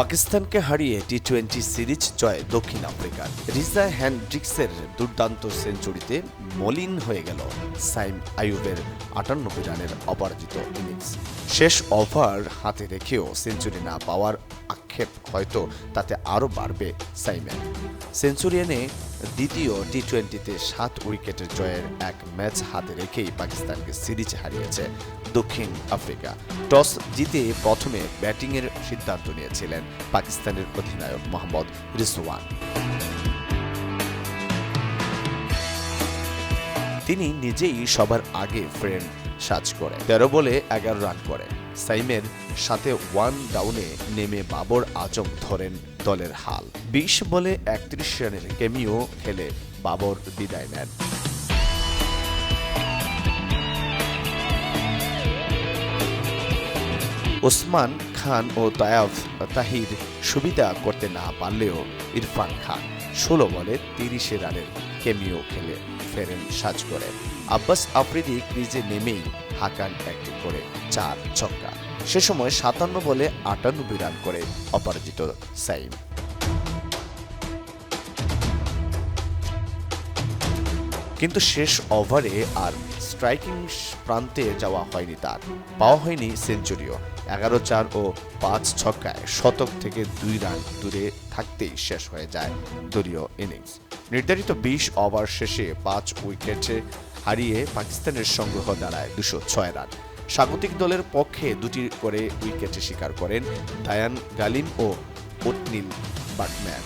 পাকিস্তানকে হারিয়ে T twenty series জয় দক্ষিণ আফ্রিকার রিজা হ্যান্ড্রিক্সের দুর্দান্ত সেঞ্চুরিতে মলিন হয়ে গেল সাইম আইয়ুবের আটানব্বই রানের অপরাজিত ইনিংস। শেষ ওভার হাতে রেখেও সেঞ্চুরি না পাওয়ার আক্ষেপ হয়তো তাতে আরও বাড়বে সাইমের। সেঞ্চুরি এনে দ্বিতীয় টি টোয়েন্টিতে সাত উইকেটের জয়ের এক ম্যাচ হাতে রেখেই পাকিস্তানকে সিরিজ হারিয়েছে দক্ষিণ আফ্রিকা। টস জিতে প্রথমে ব্যাটিংয়ের সিদ্ধান্ত নিয়েছিলেন পাকিস্তানের অধিনায়ক মোহাম্মদ রিজওয়ান। তিনি নিজেই সবার আগে ফ্রেন্ড সাজ করে তেরো বলে এগারো রান করে। সাইমের সাথে ওয়ান ডাউনে নেমে বাবর আজম ধরেন দলের হাল। বিশ বলে একত্রিশ রানের কেমিও খেলে বাবর বিদায় নেন। ওসমান খান ও তায়াফ তাহির সুবিধা করতে না পারলেও ইরফান খান ষোলো বলে তিরিশে রানের কেমিও খেলে ফেরেন সাজ করে। আব্বাস আফ্রিদি ক্রিজে নেমেই হাকান একটি করে চার ছক্কা। সে সময় সাতান্ন বলে আটানব্বই রান করে অপরাজিত সাইম। কিন্তু শেষ ওভারে আর স্ট্রাইকিং প্রান্তে যাওয়া হয়নি তার। পাওয়া হয়নি সেঞ্চুরিও। এগারো চার ও পাঁচ ছক্কায় শতক থেকে দুই রান দূরে থাকতেই শেষ হয়ে যায় দলীয় ইনিংস। নির্ধারিত বিশ ওভার শেষে পাঁচ উইকেটে হারিয়ে পাকিস্তানের সংগ্রহ দাঁড়ায় দুশো ছয় রান। স্বাগতিক দলের পক্ষে দুটি করে উইকেটে শিকার করেন ডায়ান গালিম ও ওটনিল বাটম্যান।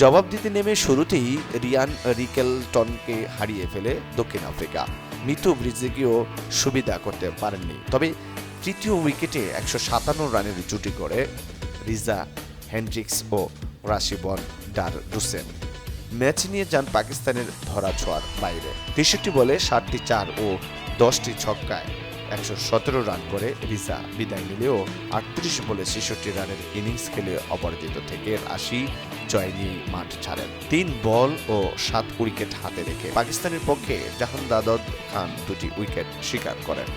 জবাব দিতে নেমে শুরুতেই রিয়ান রিকেলটনকে হারিয়ে ফেলে দক্ষিণ আফ্রিকা। মিতু ব্রিজেকেও সুবিধা করতে পারেননি। তবে তৃতীয় উইকেটে একশো সাতান্ন রানের জুটি করে রিজা হেন্ড্রিক্স ও Rassie van der Dussen match নিয়ে যান পাকিস্তানের ধরা ছোঁয়ার বাইরে। তেষট্টি বলে ষাটটি চার ও দশটি ছক্কায় একশো সতেরো রান করে রিসা বিদায় নিলেও আটত্রিশ বলে ছেষট্টি রানের ইনিংস খেলে অপরাজিত থেকে রাশি জয় নিয়ে মাঠ ছাড়েন। তিন বল ও সাত উইকেট হাতে রেখে পাকিস্তানের পক্ষে জাহান দাদদ খান দুটি উইকেট স্বীকার করেন।